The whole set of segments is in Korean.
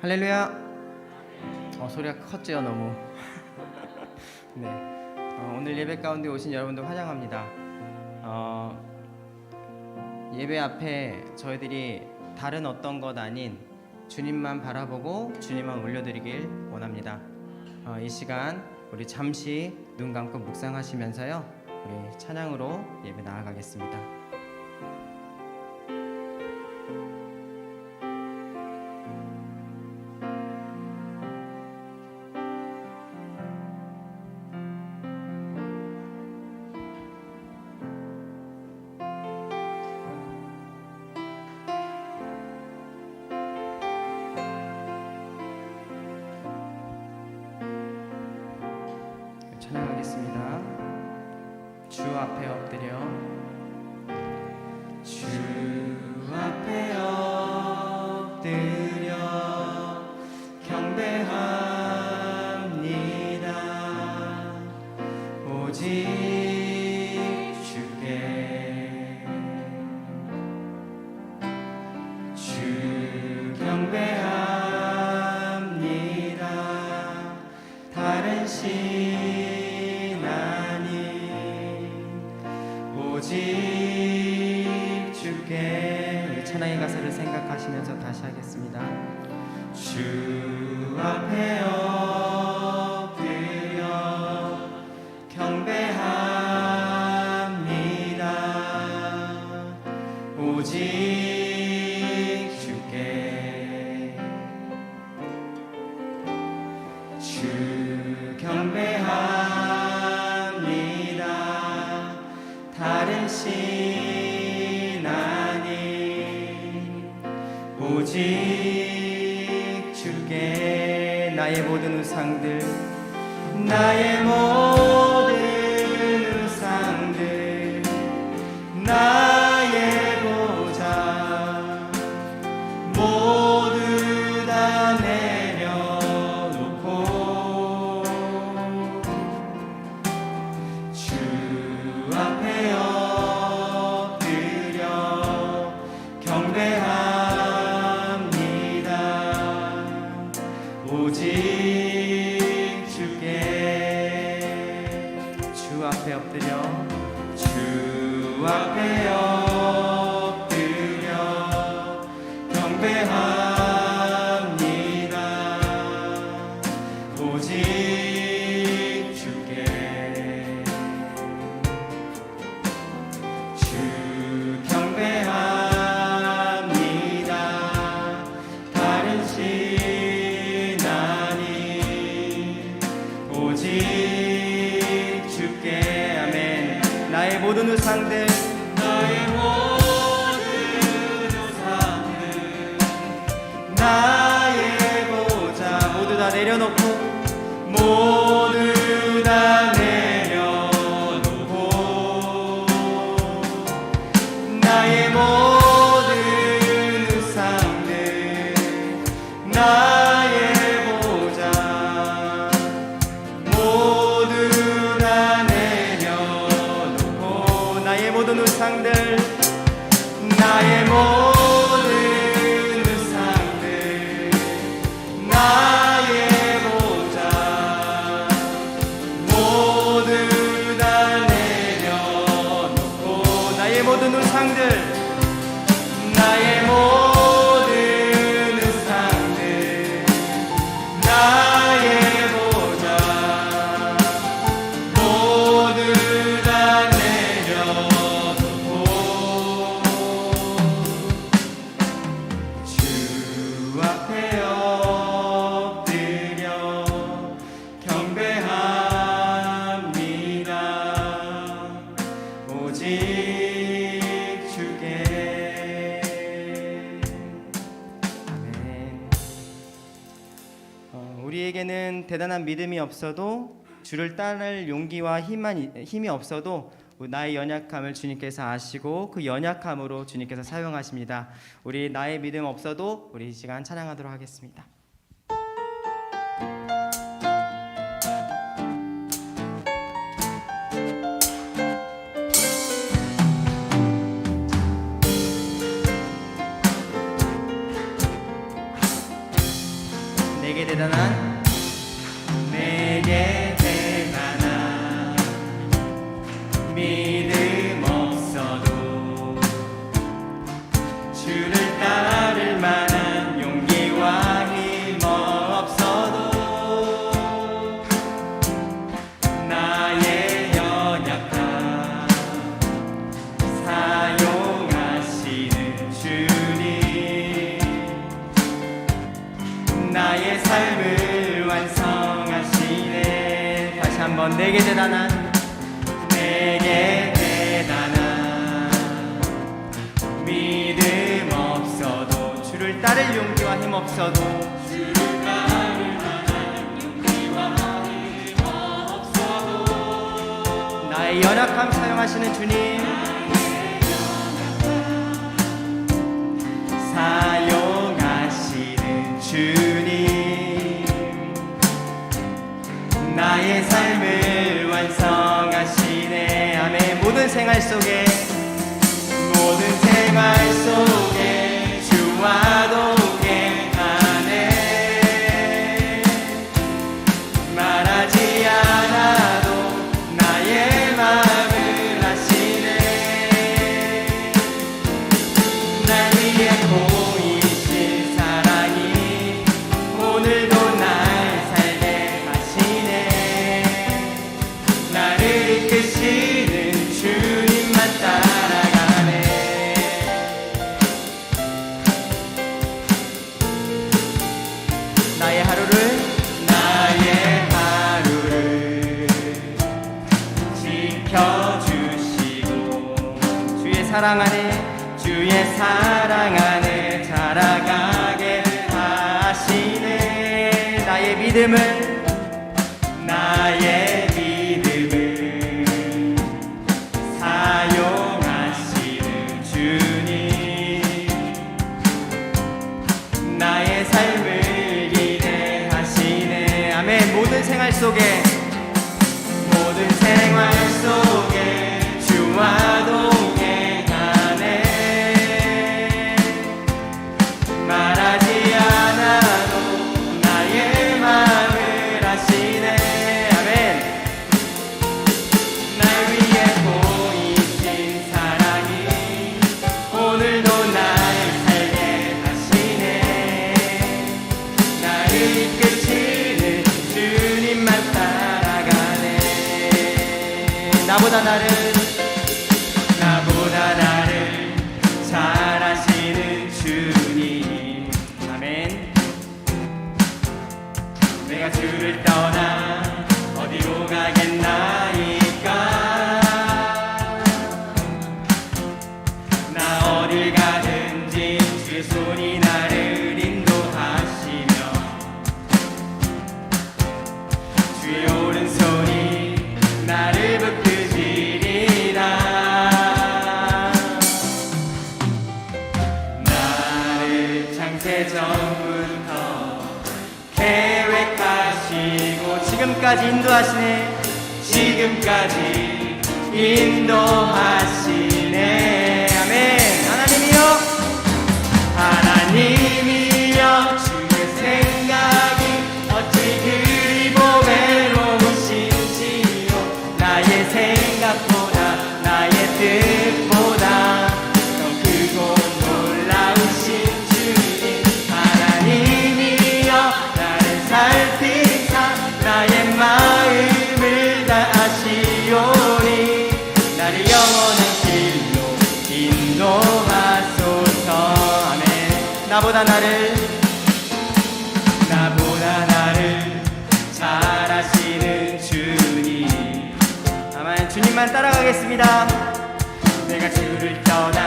할렐루야. 어, 소리가 컸지요 너무. 네. 어, 오늘 예배 가운데 오신 여러분들 환영합니다. 어, 예배 앞에 저희들이 다른 어떤 것 아닌 주님만 바라보고 주님만 올려드리길 원합니다. 어, 이 시간 우리 잠시 눈 감고 묵상하시면서요. 우리 찬양으로 예배 나아가겠습니다. 하겠습니다. 주 앞에 엎드려 모든 우상들 대단한 믿음이 없어도 주를 따를 용기와 힘만 힘이 없어도 나의 연약함을 주님께서 아시고 그 연약함으로 주님께서 사용하십니다. 우리 나의 믿음 없어도 우리 이 시간 찬양하도록 하겠습니다. 없어도 나의 연약함 사용하시는 주님. gidemez 나를 지금까지 인도하시네. 지금까지 인도하시네. 나보다 나를 나보다 나를 잘 아시는 주님. 아마 주님만 따라가겠습니다. 내가 주를 떠나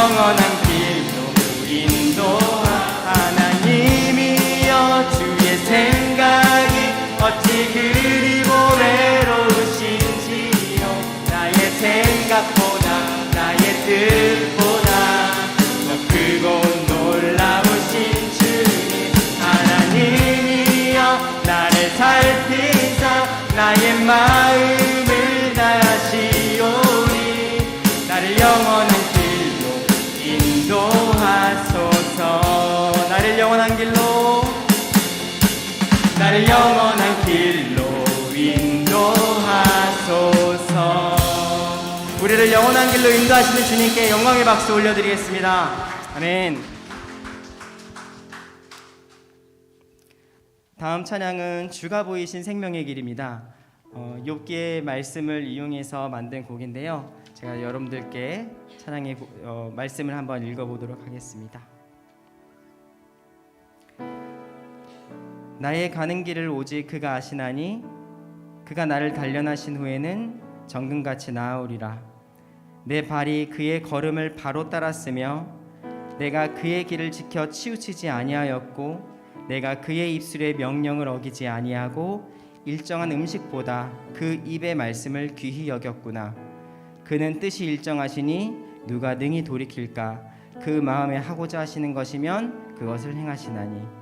영원한 길로 인도하 하나님이여 주의 생각이 어찌 그리고 외로우신지요? 나의 생각보다 나의 뜻보다 더 크고 놀라우신 주님. 하나님이여 나를 살피사 나의 마음 영원한 길로 나를 영원한 길로 인도하소서. 우리를 영원한 길로 인도하시는 주님께 영광의 박수 올려드리겠습니다. 아멘. 다음 찬양은 주가 보이신 생명의 길입니다. 어, 욥기의 말씀을 이용해서 만든 곡인데요. 제가 여러분들께 찬양의 고- 어, 말씀을 한번 읽어보도록 하겠습니다 나의 가는 길을 오직 그가 아시나니 그가 나를 단련하신 후에는 정금같이 나아오리라. 내 발이 그의 걸음을 바로 따랐으며 내가 그의 길을 지켜 치우치지 아니하였고 내가 그의 입술의 명령을 어기지 아니하고 일정한 음식보다 그 입의 말씀을 귀히 여겼구나. 그는 뜻이 일정하시니 누가 능히 돌이킬까? 그 마음에 하고자 하시는 것이면 그것을 행하시나니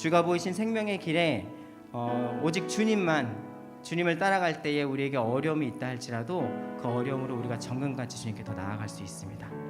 주가 보이신 생명의 길에 어, 오직 주님만 주님을 따라갈 때에 우리에게 어려움이 있다 할지라도 그 어려움으로 우리가 정금같이 주님께 더 나아갈 수 있습니다.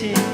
나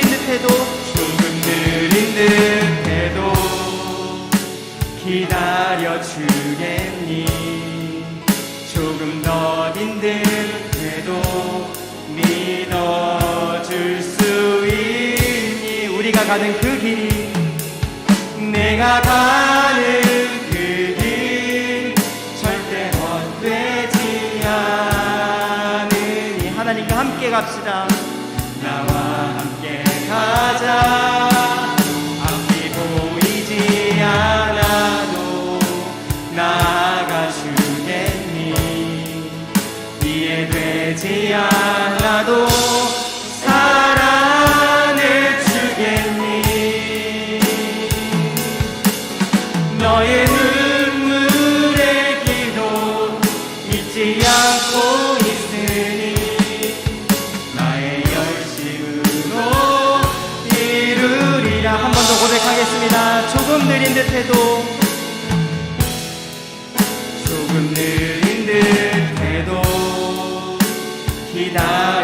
듯해도. 조금 느린 듯해도 기다려 주겠니? 조금 더딘 듯해도 믿어줄 수 있니? 우리가 가는 그 길이 내가 가는 그 갑시다 가 조금 느린 듯해도 조금 느린 듯해도 기다려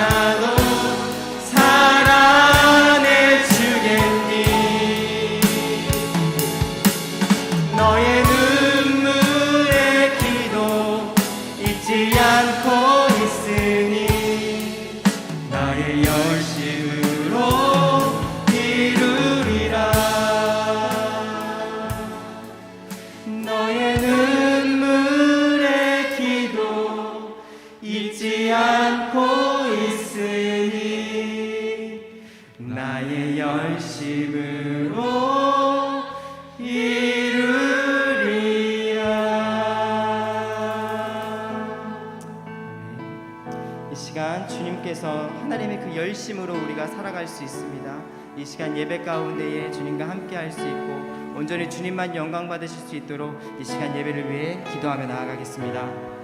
열심으로 우리가 살아갈 수 있습니다. 이 시간 예배 가운데에 주님과 함께 할 수 있고 온전히 주님만 영광 받으실 수 있도록 이 시간 예배를 위해 기도하며 나아가겠습니다.